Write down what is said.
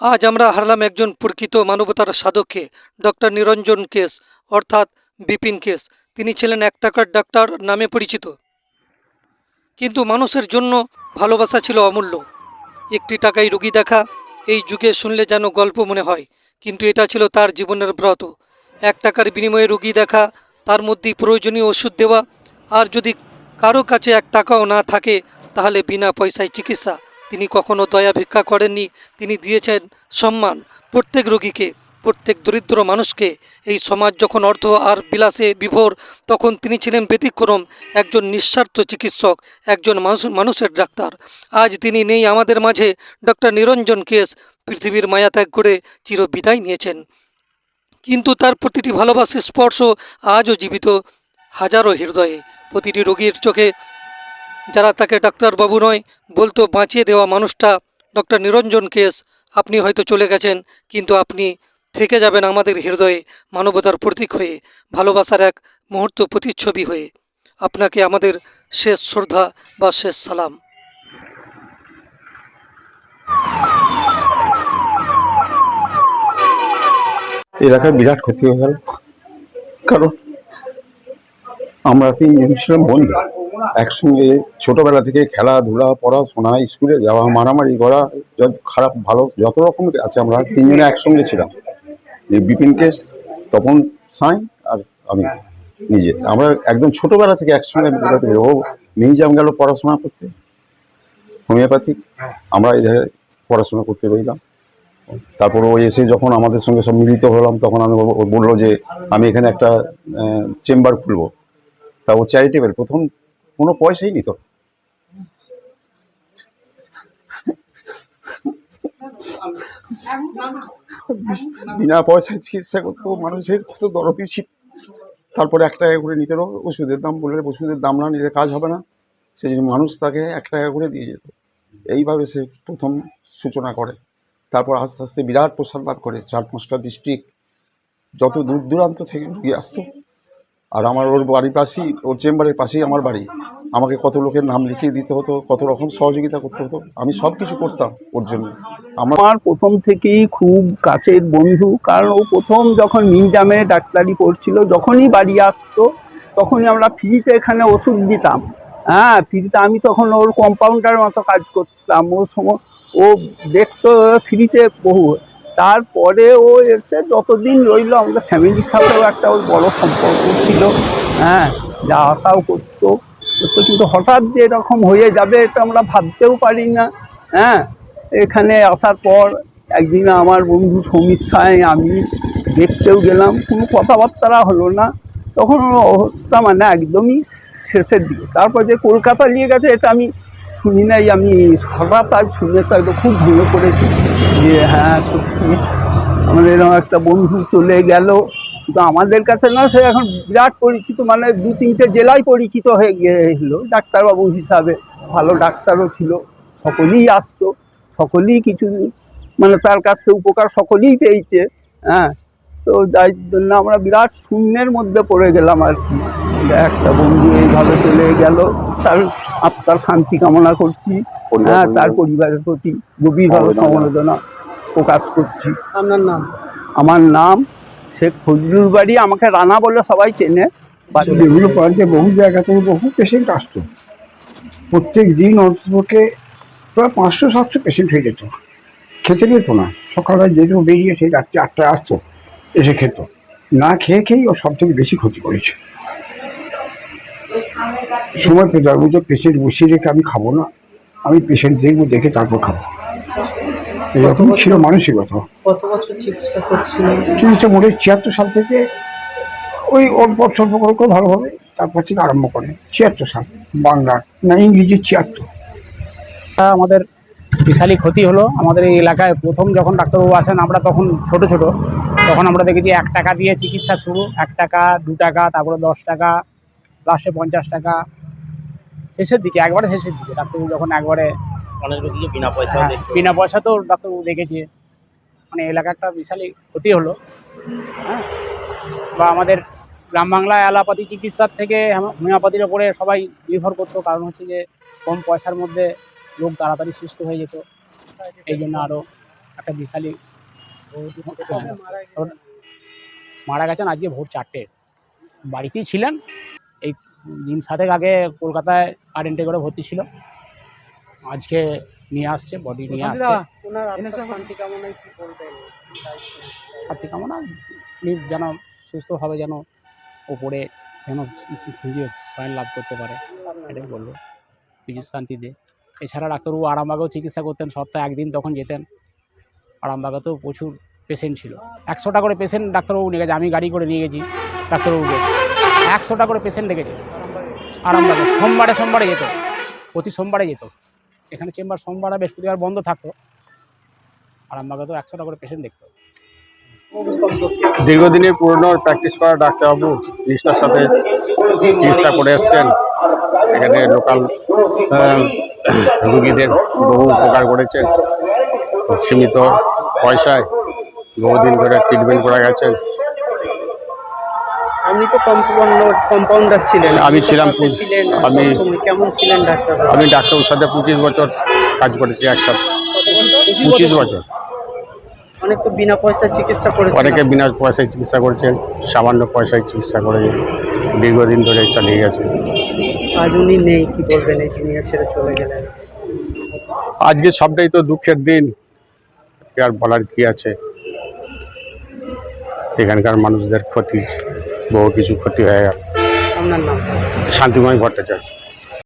আজ আমরা হারলাম একজন প্রকৃত মানবতার সাধককে, ডক্টর নিরঞ্জন কেস, অর্থাৎ বিপিন কেস। তিনি ছিলেন এক টাকার ডাক্তার নামে পরিচিত। কিন্তু মানুষের জন্য ভালোবাসা ছিল অমূল্য। একটি টাকায় রুগী দেখা, এই যুগে শুনলে যেন গল্প মনে হয়, কিন্তু এটা ছিল তার জীবনের ব্রত। এক টাকার বিনিময়ে রুগী দেখা, তার মধ্যেই প্রয়োজনীয় ওষুধ দেওয়া, আর যদি কারও কাছে এক টাকাও না থাকে, তাহলে বিনা পয়সায় চিকিৎসা। তিনি কখনো দয়া ভিক্ষা করেননি। তিনি দিয়েছেন সম্মান। প্রত্যেক রোগীকে, প্রত্যেক দরিদ্র মানুষকে এই সমাজ যখন অর্থ আর বিলাসে বিভোর, তখন তিনি ছিলেন ব্যতিক্রম। একজন নিঃস্বার্থ চিকিৎসক, একজন মানুষ, মানুষের ডাক্তার। আজ তিনি নেই আমাদের মাঝে। ডক্টর নিরঞ্জন কেস পৃথিবীর মায়া ত্যাগ করে চির বিদায় নিয়েছেন। কিন্তু তার প্রতিটি ভালোবাসার স্পর্শ আজও জীবিত হাজারো হৃদয়ে। প্রতিটি রোগীর চোখে যারা তাকে ডাক্তারবাবু নয়, বলতো বাঁচিয়ে দেওয়া মানুষটা ডক্টর নিরঞ্জন কেস। আপনি হয়তো চলে গেছেন, কিন্তু আপনি থেকে যাবেন আমাদের হৃদয়ে মানবতার প্রতীক হয়ে, ভালোবাসার এক মুহূর্ত প্রতিচ্ছবি হয়ে। আপনাকে আমাদের শেষ শ্রদ্ধা বা শেষ সালাম। এলাকায় বিরাট ক্ষতি হয়ে গেল। কারণ আমরা তিনজন ছিলাম বন্ধু। একসঙ্গে ছোটবেলা থেকে খেলাধুলা, পড়াশোনা, স্কুলে যাওয়া, মারামারি করা, যত খারাপ, ভালো, যত রকম আছে আমরা তিনজনে একসঙ্গে ছিলাম। বিপিন কেস, তপন সাই আর আমি নিজে। আমরা একদম ছোটবেলা থেকে একসঙ্গে। ও মিউজিয়াম গেল পড়াশোনা করতে, হোমিওপ্যাথিক। আমরা জায়গায় পড়াশোনা করতে রইলাম তারপর ও এসে যখন আমাদের সঙ্গে সব মিলিত হলাম, তখন আমি বলল যে, আমি এখানে একটা চেম্বার খুলবো। তা ও চ্যারিটেবল প্রথম কোনো পয়সাই নিত বিনা পয়সায় চিকিৎসা করতো, মানুষের কত দরদি ছিল। তারপরে এক টাকা করে নিতে ওষুধের দাম বললে ওষুধের দাম না নিলে কাজ হবে না। সেই জন্য মানুষ তাকে এক টাকা করে দিয়ে যেত। এইভাবে সে প্রথম সূচনা করে। তারপর আস্তে আস্তে বিরাট প্রসার লাভ করে, চার পাঁচটা ডিস্ট্রিক্ট যত দূর দূরান্ত থেকে রুগী আসতো। আর আমার ওর বাড়ির পাশেই, ওর চেম্বারের পাশেই আমার বাড়ি। আমাকে কত লোকের নাম লিখিয়ে দিতে হতো, কত রকম সহযোগিতা করতে হতো, আমি সব কিছু করতাম ওর জন্য। আমার প্রথম থেকেই খুব কাছের বন্ধু, কারণ ও প্রথম যখন মিউজিয়ামে ডাক্তারি পড়ছিল, যখনই বাড়ি আসতো, তখনই আমরা ফ্রিতে এখানে ওষুধ দিতাম। হ্যাঁ ফ্রিতে আমি তখন ওর কম্পাউন্ডার মতো কাজ করতাম, ও সময় ও দেখতো ফ্রিতে বহু। তারপরে ও এসে যতদিন রইল, আমাদের ফ্যামিলির সাথেও একটা ওর বড় সম্পর্ক ছিল। হ্যাঁ যা আশাও করতো। করতো কিন্তু হঠাৎ যে এরকম হয়ে যাবে এটা আমরা ভাবতেও পারি না হ্যাঁ? এখানে আসার পর একদিন আমার বন্ধু সাঁই, আমি দেখতেও গেলাম, কোনো কথাবার্তা হলো না। তখন অবস্থা মানে একদমই শেষের দিকে। তারপর যে কলকাতা নিয়ে গেছে এটা আমি শুনি নাই, আমি হঠাৎ আজ শুনে তো একদম খুব ভেঙে পড়েছি যে হ্যাঁ সত্যি, আমাদের একটা বন্ধু চলে গেল। শুধু আমাদের কাছে না সে এখন বিরাট পরিচিত মানে দু তিনটে জেলায় পরিচিত হয়ে গিয়েছিল। ডাক্তারবাবু হিসাবে ভালো ডাক্তারও ছিল সকলেই আসতো সকলেই কিছু মানে তার কাছ থেকে উপকার সকলেই পেয়েছে হ্যাঁ। তো যাই জন্য আমরা বিরাট শূন্যের মধ্যে পড়ে গেলাম আর কি। একটা বন্ধু এইভাবে চলে গেল তার আত্মার শান্তি কামনা করছি হ্যাঁ তার পরিবারের প্রতি গভীরভাবে সমবেদনা প্রকাশ করছি। আপনার নাম? আমার নাম শেখ ফজলুর বাড়ি আমাকে রানা বলে সবাই চেনে। যেগুলো প্রান্তে বহু জায়গা থেকে বহু পেশেন্ট আসতো। প্রত্যেক দিন অন্তপক্ষে প্রায় পাঁচশো, সাতশো পেশেন্ট হয়ে যেত। খেতে পেতো না। সকালবেলা যেহেতু বেরিয়ে সেই রাত্রি আটটায় আসতো, এসে খেত। না খেয়ে খেয়েই ও সব থেকে বেশি ক্ষতি করেছে। সময় পেতে হবে যে পেশেন্ট বসিয়ে রেখে আমি খাব না। আমি পেশেন্ট দেখব, দেখে তারপর খাব। এরকম ছিল মানসিকতা কত বছর চিকিৎসা করছিলেন চিকিৎসা মোটে ছিয়াত্তর সাল থেকে ওই অল্প স্বল্প করে ভালোভাবে তারপর থেকে আরম্ভ করে। ছিয়াত্তর সাল বাংলার না ইংরেজি ছিয়াত্তর। আমাদের বিশালই ক্ষতি হলো। আমাদের এই এলাকায় প্রথম যখন ডাক্তারবাবু আসেন আমরা তখন ছোট ছোট। তখন আমরা দেখেছি এক টাকা দিয়ে চিকিৎসা শুরু। এক টাকা দু টাকা তারপরে দশ টাকা লাস্টে পঞ্চাশ টাকা। শেষের দিকে একবারে শেষের দিকে। ডাক্তারবাবু যখন একবারে অনেক রোগীকে বিনা পয়সা হ্যাঁ, বিনা পয়সাতেও ডাক্তারবাবু দেখেছে। মানে এলাকা একটা বিশালই ক্ষতি হলো। হ্যাঁ? বা আমাদের গ্রাম বাংলায় অ্যালোপ্যাথি চিকিৎসার থেকে হোমি- হোমিওপ্যাথির ওপরে সবাই নির্ভর করতো। কারণ হচ্ছে যে কম পয়সার মধ্যে লোক তাড়াতাড়ি সুস্থ হয়ে যেত। এই জন্য আরও একটা বিশালী মারা গেছেন আজকে ভোর চারটে। বাড়িতেই ছিলেন। এই দিন সাতেক আগে কলকাতায় কারেন্টে করে ভর্তি ছিল। আজকে নিয়ে আসছে বডি নিয়ে আসছে। শান্তি কামনা যেন সুস্থভাবে যেন ওপরে যেন খুঁজে শয়ন লাভ করতে পারে। এটাই বলল কিছু শান্তি দে। এছাড়া ডাক্তারবাবু আরামবাগেও চিকিৎসা করতেন সপ্তাহে একদিন তখন যেতেন। আরামবাগাতেও প্রচুর পেশেন্ট ছিল। একশোটা করে পেশেন্ট ডাক্তারবাবু নিয়ে গেছে আমি গাড়ি করে নিয়ে গেছি ডাক্তারবাবুকে। একশোটা করে পেশেন্ট ডেকেছে আরামবাগে। সোমবারে সোমবারে যেত। প্রতি সোমবারে যেত। এখানে চেম্বার সোমবার আর বৃহস্পতিবার বন্ধ থাকতো আরামবাগাতেও একশোটা করে পেশেন্ট দেখতো দীর্ঘদিনের পুরনো প্র্যাকটিস করা ডাক্তারবাবু নিষ্ঠার সাথে চিকিৎসা করে এসছেন। এখানে লোকাল রুগীদের বহু উপকার করেছেন। সীমিত পয়সায় বহুদিন ধরে ট্রিটমেন্ট করা গেছেন। আপনি তো কম্পাউন্ডার ছিলেন। আমি ছিলাম আমি-। কেমন ছিলেন ডাক্তার আমি ডাক্তারবাবুর সাথে পঁচিশ বছর কাজ করেছি একসাথে। পঁচিশ বছর? অনেক তো বিনা পয়সায় চিকিৎসা করেছেন অনেকে বিনা পয়সায় চিকিৎসা করছেন সামান্য পয়সায় চিকিৎসা করে দীর্ঘদিন ধরে চালিয়ে গেছে। আজ উনি নেই কি বলবেন? এই দুনিয়া ছেড়ে চলে গেলেন। আজকে সবটাই তো দুঃখের দিন। আর বলার কি আছে? এখানকার মানুষদের ক্ষতি। বহু কিছু ক্ষতি হয়ে গেল। আপনার নাম? শান্তিময় ভট্টাচার্য।